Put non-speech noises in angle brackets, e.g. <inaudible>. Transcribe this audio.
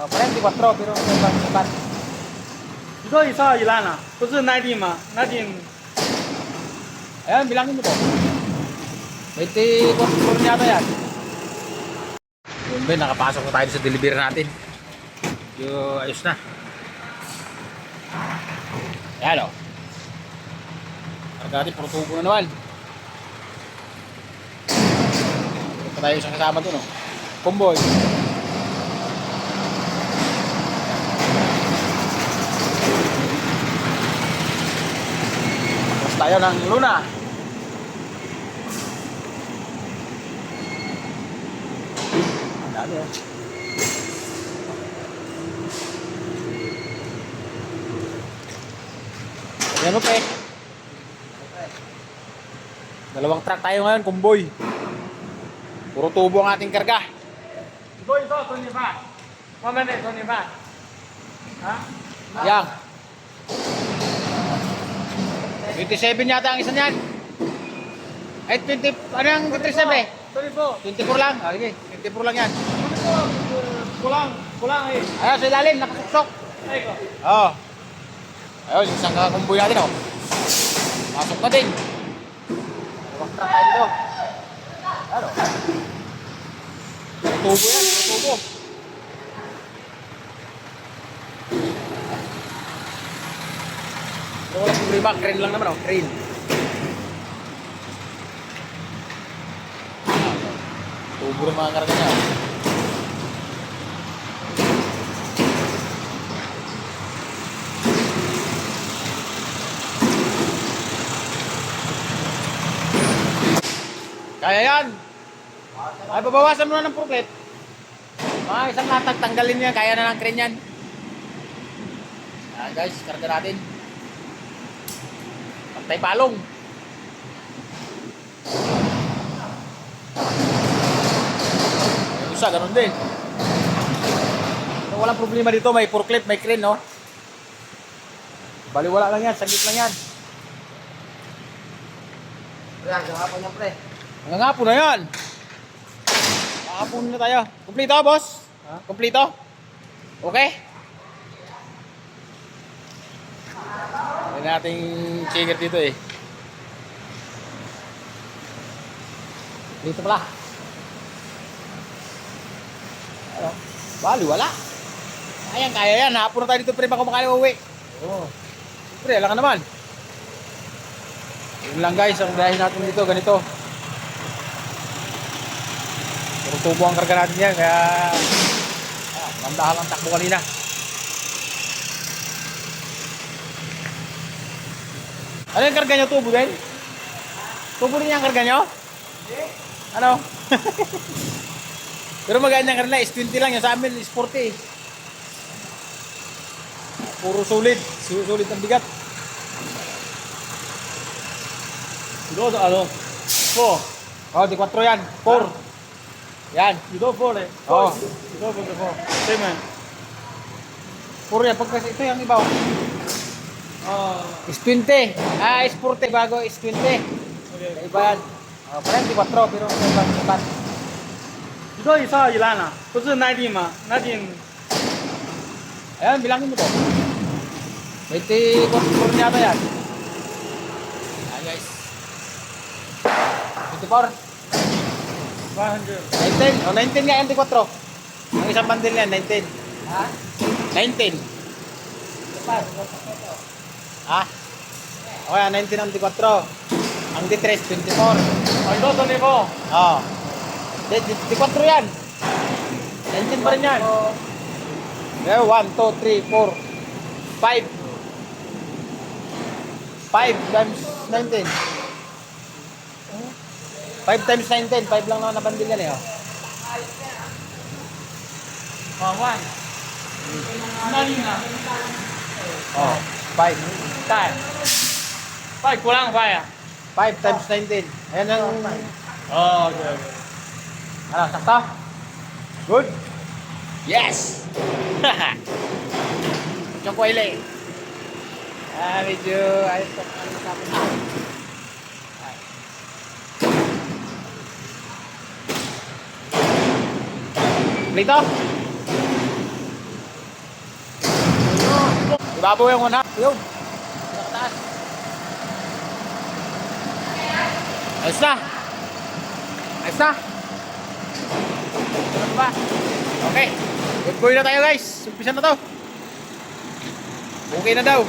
Uh, 44 pero ibang ibat. 你说你上一兰了，不是 nineteen 吗？nineteen Ayan, bilangin mo to. 24 yata yan. Yun ba, nakapasok na tayo sa delivery natin. Yung ayos na. Ayan o. Karga natin, puro tubo na naman. Ito pa tayo isang kasama dun o. Kumboy. Tapos tayo ng Luna. Dami oh. Ayan okay. Dalawang truck tayo ngayon, kumboy. Puro tubo ang ating karga. Boy, ito, 25. One minute, 25. Ha? Yang. 27 yata ang isa niyan. Ay, 20, ano yung 27? 24 24 lang. Ah, sige, 24 lang yan. 24 pulang pulang eh Ayun, sa ilalim, nakasuksok. Ay ko Oo. Oh. Ayun, isang kakumboy natin, oh. Pasok na din. Truck tayo dito. Ano? May tubo yan, tubo. Ito walang problema, crane lang naman, oh. Crane. Tubo ng mga karga niya. Kaya yan. Ay, babawasan mo na ng proklet. Mga isang latag, tanggalin yan. Kaya na ng crane yan. Ayan guys, karga natin. Pantay palong. Isa, ganun din. So, walang problema dito. May forklift, may crane, no? Baliwala lang yan. Saglit lang yan. Yan, gahapon yan pre. Hanggang hapon na yan. Hapon na tayo. Kumplito, boss? Ha? Kumplito? Okay? Hindi nating chinger dito eh. Dito pala. Ano? Bali, wala. Ayan, kaya yan. Hapon na tayo dito pre baka makali uwi. Oo. Pre, alam ka naman. Yun lang guys, ang dahil natin dito, ganito. Puro tubo ang karga natin yan, kaya ah, mandahan lang takbo kanina. Ano yung karga nyo? Tubo din? Tubo din yung karga nyo? Ano? <laughs> Pero maganda kanila, is 20 lang. Yung sa amin, is 40. Puro solid. Su- Solid ang bigat. Dos ano Four Oh, di 4 yan. 4. Yan. Do four eh Oo. You do four four Same man Puro yan. Pag kasi ito yung iba. oh. Oh. S20. Ah, S40 bago S20. Okay. Iba yan. Oh, di ba pero ibang sipat. Ito isa ilan na? Kasi 19 ma. 19. Ayan, bilangin mo to. 24 yata yan. Ayan guys. 24. 100. 19. Oh, 19 nga, 24. Ang isang bandil yan, 19. Ha? 19. Ito pa, ito pa, ito. 19 ang 24. Ang D3 is 24. Ay, do 24 Oo. Di, di, di 4 yan. 19 pa rin yan. Yeah, 1, 2, 3, 4, 5. 5 times 19. 5 times 19. 5 lang naman na bandil yan eh. Oh. Ah, one nineteen 啊 Oh, Five. Time. Five, kulang five ah. Five times 19. Ayan ang... Oh, okay, okay. Ano, sakta? Good? Yes! <laughs> Choco ile. Ah, medyo ayos pa ano sa akin. Dito? Ibabaw yung 100. Yun. Nakataas. Ayos na. Ayos na. Ano ba? Okay. Good boy na tayo guys. Umpisa na to. Okay na daw.